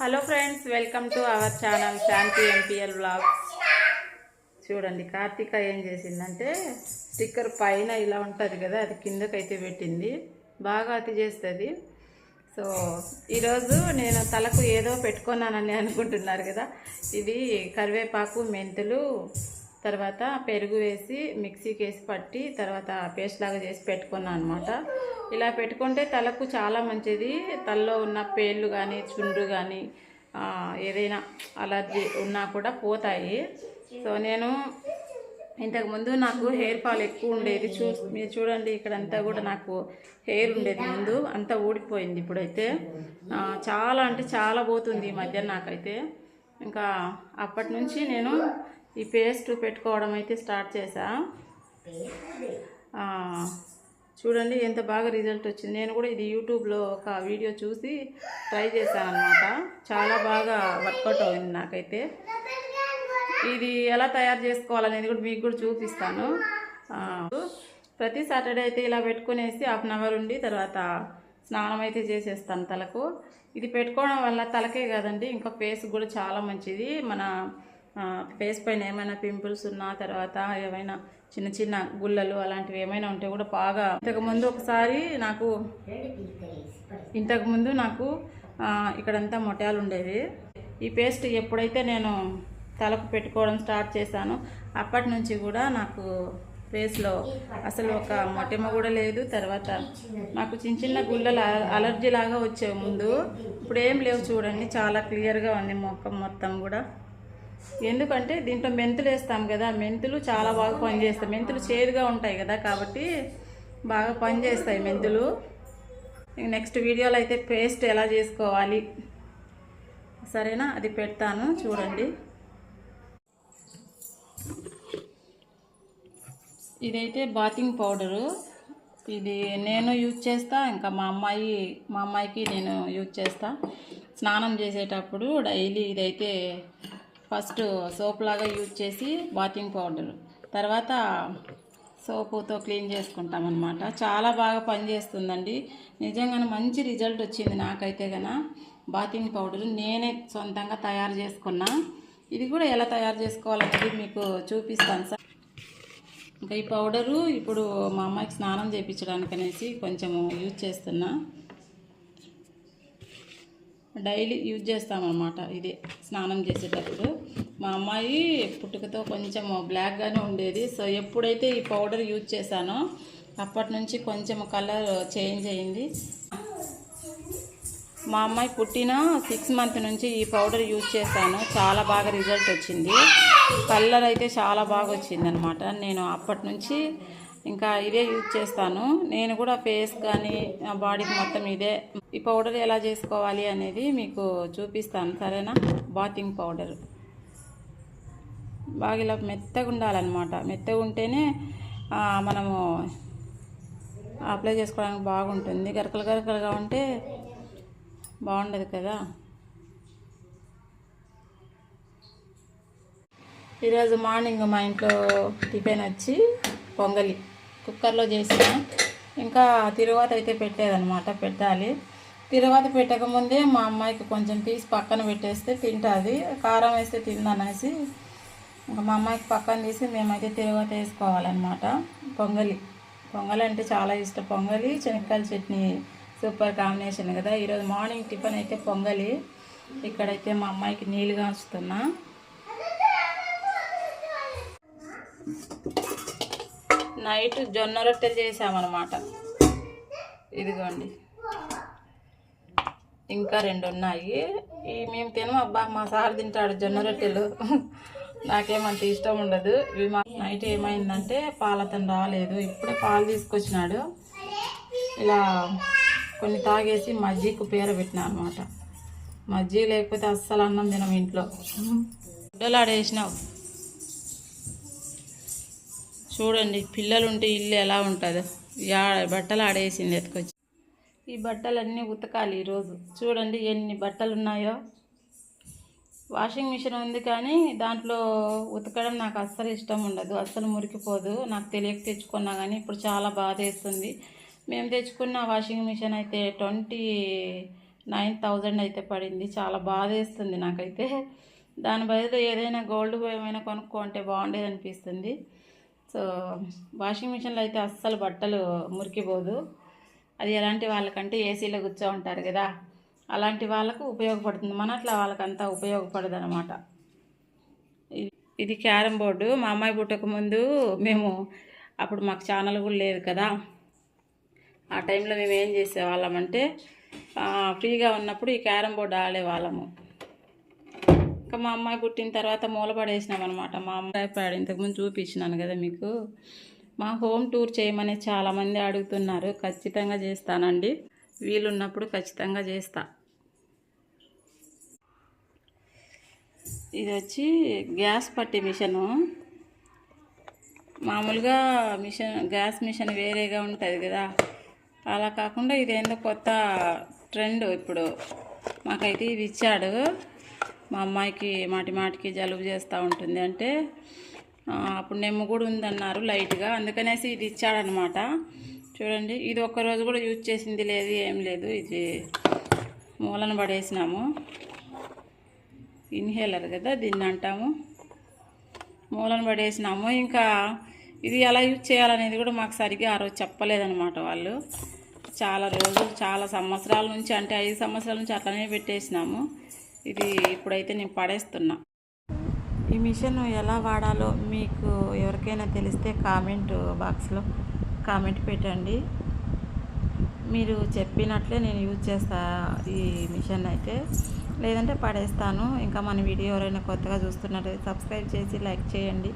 Hello friends welcome to our channel Shanti MPL blogs చూడండి కార్తీక ఏం చేసిందంటే స్టిక్కర్ పైన ఇలా ఉంటుంది కదా అది కిందకైతే పెట్టింది. బాగా అతి చేస్తుంది. సో ఈరోజు నేను తలకు ఏదో పెట్టుకున్నానని అనుకుంటున్నారు కదా. ఇది కరివేపాకు మెంతులు తర్వాత పెరుగు వేసి మిక్సీకి వేసి పట్టి తర్వాత పేస్ట్ లాగా చేసి పెట్టుకున్నాను అనమాట ఇలా పెట్టుకుంటే తలకు చాలా మంచిది. తలలో ఉన్న పేర్లు కానీ చుండ్రు కానీ ఏదైనా అలర్జీ ఉన్నా కూడా పోతాయి. సో నేను ఇంతకుముందు నాకు హెయిర్ ఫాల్ ఎక్కువ ఉండేది. చూ మీరు చూడండి ఇక్కడంతా కూడా నాకు హెయిర్ ఉండేది ముందు. అంతా ఊడిపోయింది ఇప్పుడైతే. చాలా అంటే చాలా పోతుంది ఈ మధ్య నాకైతే. ఇంకా అప్పటి నుంచి నేను ఈ పేస్ట్ పెట్టుకోవడం అయితే స్టార్ట్ చేశా. చూడండి ఎంత బాగా రిజల్ట్ వచ్చింది. నేను కూడా ఇది యూట్యూబ్లో ఒక వీడియో చూసి ట్రై చేశాను అనమాట చాలా బాగా వర్కౌట్ అయింది నాకైతే. ఇది ఎలా తయారు చేసుకోవాలనేది కూడా మీకు కూడా చూపిస్తాను. ప్రతి సాటర్డే అయితే ఇలా పెట్టుకునేసి హాఫ్ అన్ అవర్ ఉండి తర్వాత స్నానం అయితే చేసేస్తాను తలకు. ఇది పెట్టుకోవడం వల్ల తలకే కాదండి ఇంకా ఫేస్ కూడా చాలా మంచిది. మన ఫేస్ పైన ఏమైనా పింపుల్స్ ఉన్నా తర్వాత ఏమైనా చిన్న చిన్న గుల్లలు అలాంటివి ఏమైనా ఉంటే కూడా బాగా ఇంతకుముందు ఒకసారి నాకు ఇంతకుముందు నాకు ఇక్కడంతా మొట్యాలు ఉండేవి. ఈ పేస్ట్ ఎప్పుడైతే నేను తలకు పెట్టుకోవడం స్టార్ట్ చేశానో అప్పటి నుంచి కూడా నాకు ఫేస్లో అసలు ఒక మొటిమ కూడా లేదు. తర్వాత నాకు చిన్న చిన్న గుళ్ళలు అలర్జీ లాగా వచ్చే ముందు ఇప్పుడు ఏం లేవు చూడండి చాలా క్లియర్గా ఉంది మొక్క మొత్తం కూడా. ఎందుకంటే దీంట్లో మెంతులు వేస్తాం కదా మెంతులు చాలా బాగా పనిచేస్తాయి. మెంతులు చేదుగా ఉంటాయి కదా కాబట్టి బాగా పనిచేస్తాయి మెంతులు. నెక్స్ట్ వీడియోలో అయితే పేస్ట్ ఎలా చేసుకోవాలి? సరేనా? అది పెడతాను చూడండి. ఇదైతే బాతింగ్ పౌడరు ఇది నేను యూజ్ చేస్తా ఇంకా మా అమ్మాయి మా అమ్మాయికి నేను యూజ్ చేస్తా. స్నానం చేసేటప్పుడు డైలీ ఇదైతే ఫస్ట్ సోప్ లాగా యూజ్ చేసి బాతింగ్ పౌడర్. తర్వాత సోపుతో క్లీన్ చేసుకుంటాం అనమాట చాలా బాగా పనిచేస్తుందండి. నిజంగానే మంచి రిజల్ట్ వచ్చింది నాకైతే గన. బాతింగ్ పౌడర్ నేనే సొంతంగా తయారు చేసుకున్నా. ఇది కూడా ఎలా తయారు చేసుకోవాలనేది మీకు చూపిస్తాను సార్. ఇంకా ఈ పౌడరు ఇప్పుడు మా అమ్మాయికి స్నానం చేయించడానికి అనేసి కొంచెం యూజ్ చేస్తున్నా. డైలీ యూజ్ చేస్తామన్నమాట. ఇది స్నానం చేసేటప్పుడు. మా అమ్మాయి పుట్టుకతో కొంచెం బ్లాక్గానే ఉండేది. సో ఎప్పుడైతే ఈ పౌడర్ యూజ్ చేశానో అప్పటి నుంచి కొంచెం కలర్ చేంజ్ అయింది. మా అమ్మాయి పుట్టిన సిక్స్ మంత్ నుంచి ఈ పౌడర్ యూజ్ చేశాను. చాలా బాగా రిజల్ట్ వచ్చింది. కలర్ అయితే చాలా బాగా వచ్చిందనమాట నేను అప్పటి నుంచి ఇంకా ఇదే యూజ్ చేస్తాను. నేను కూడా ఫేస్ కానీ బాడీకి మొత్తం ఇదే. ఈ పౌడర్ ఎలా చేసుకోవాలి అనేది మీకు చూపిస్తాను. సరేనా? Bathing powder. బాగా ఇలా మెత్తగా ఉండాలన్నమాట. మెత్తగా ఉంటేనే మనము అప్లై చేసుకోవడానికి బాగుంటుంది. గరకలు గరకలుగా ఉంటే బాగుండదు కదా? ఈరోజు మార్నింగ్ మా ఇంట్లో టిఫిన్ వచ్చి పొంగలి. కుక్కర్లో చేసిన. ఇంకా తిరువాత అయితే పెట్టేదనమాట పెట్టాలి. తిరువాత పెట్టకముందే మా అమ్మాయికి కొంచెం తీసి పక్కన పెట్టేస్తే తింటుంది. కారం వేస్తే తిందనేసి ఇంకా మా అమ్మాయికి పక్కన తీసి మేమైతే తిరువాత వేసుకోవాలన్నమాట. పొంగలి. పొంగలి అంటే చాలా ఇష్టం. పొంగలి శనక్కాయల చట్నీ సూపర్ కాంబినేషన్ కదా. ఈరోజు మార్నింగ్ టిఫిన్ అయితే పొంగలి. ఇక్కడైతే మా అమ్మాయికి నీళ్ళు కాచుతున్నా నైట్ జొన్న రొట్టెలు చేసామన్నమాట. ఇదిగోండి. ఇంకా రెండు ఉన్నాయి ఈ మేము తినము అబ్బా మా సార్ తింటాడు జొన్న రొట్టెలు. నాకేమంత ఇష్టం ఉండదు. ఇవి మా నైట్ ఏమైందంటే పాలతను రాలేదు. ఇప్పుడే పాలు తీసుకొచ్చినాడు. ఇలా కొన్ని తాగేసి మజ్జిగకు పేర పెట్టినా అనమాట మజ్జిగ లేకపోతే అస్సలు అన్నం తినం ఇంట్లో. గుడ్డలు ఆడేసినావు చూడండి పిల్లలు ఉంటే ఇల్లు ఎలా ఉంటుందో. బట్టలు ఆడేసింది ఎత్తుకొచ్చి. ఈ బట్టలన్నీ ఉతకాలి ఈరోజు. చూడండి ఎన్ని బట్టలు ఉన్నాయో వాషింగ్ మిషన్ ఉంది కానీ దాంట్లో ఉతకడం నాకు అస్సలు ఇష్టం ఉండదు. అస్సలు మురికిపోదు. నాకు తెలియక తెచ్చుకున్నా కానీ ఇప్పుడు చాలా బాధ వేస్తుంది మేము తెచ్చుకున్న వాషింగ్ మిషన్ అయితే ట్వంటీ నైన్ థౌజండ్ అయితే పడింది. చాలా బాధ వేస్తుంది నాకైతే. దాని బదులు ఏదైనా గోల్డ్ ఏమైనా కొనుక్కుంటే బాగుండేది అనిపిస్తుంది సో వాషింగ్ మిషన్లో అయితే అస్సలు బట్టలు మురికిపోదు. అది ఎలాంటి వాళ్ళకంటే ఏసీలో కూర్చో ఉంటారు కదా అలాంటి వాళ్ళకు ఉపయోగపడుతుంది. మన అట్లా వాళ్ళకంతా ఉపయోగపడదు అనమాట ఇది క్యారమ్ బోర్డు. మా అమ్మాయి పుట్టక ముందు మేము అప్పుడు మాకు ఛానల్ కూడా లేదు కదా. ఆ టైంలో మేము ఏం చేసేవాళ్ళమంటే ఫ్రీగా ఉన్నప్పుడు ఈ క్యారమ్ బోర్డు ఆడేవాళ్ళము. ఇంకా మా అమ్మాయి పుట్టిన తర్వాత మూలపడేసినాం అనమాట మా అమ్మాయి ప్యాడ్ ఇంతకుముందు చూపించినాను కదా మీకు. మా హోమ్ టూర్ చేయమని చాలామంది అడుగుతున్నారు. ఖచ్చితంగా చేస్తానండి. వీలున్నప్పుడు ఖచ్చితంగా చేస్తా. ఇది వచ్చి గ్యాస్ పట్టి మిషను. మామూలుగా మిషన్ గ్యాస్ మిషన్ వేరేగా ఉంటుంది కదా. అలా కాకుండా ఇదేందో కొత్త ట్రెండ్ ఇప్పుడు. మాకైతే ఇది ఇచ్చాడు. మా అమ్మాయికి మాటి మాటికి జలుబు చేస్తూ ఉంటుంది అంటే అప్పుడు నెమ్ము కూడా ఉందన్నారు లైట్గా. అందుకనేసి ఇది ఇచ్చాడనమాట. చూడండి ఇది ఒక్క రోజు కూడా యూజ్ చేసింది లేదు ఏం లేదు. ఇది మూలన పడేసినాము. ఇన్హేలర్ కదా దీన్ని అంటాము. మూలన పడేసినాము. ఇంకా ఇది ఎలా యూజ్ చేయాలనేది కూడా మాకు సరిగ్గా ఆ రోజు చెప్పలేదనమాట వాళ్ళు. చాలా రోజులు చాలా సంవత్సరాల నుంచి అంటే ఐదు సంవత్సరాల నుంచి అట్లనే పెట్టేసినాము. ఇది ఇప్పుడైతే నేను పడేస్తున్నా. ఈ మిషన్ ఎలా వాడాలో మీకు ఎవరికైనా తెలిస్తే కామెంట్ బాక్స్లో కామెంట్ పెట్టండి. మీరు చెప్పినట్లే నేను యూజ్ చేస్తా ఈ మిషన్ అయితే. లేదంటే పడేస్తాను. ఇంకా మన వీడియో ఎవరైనా కొత్తగా చూస్తున్నట్లయితే సబ్స్క్రైబ్ చేసి లైక్ చేయండి.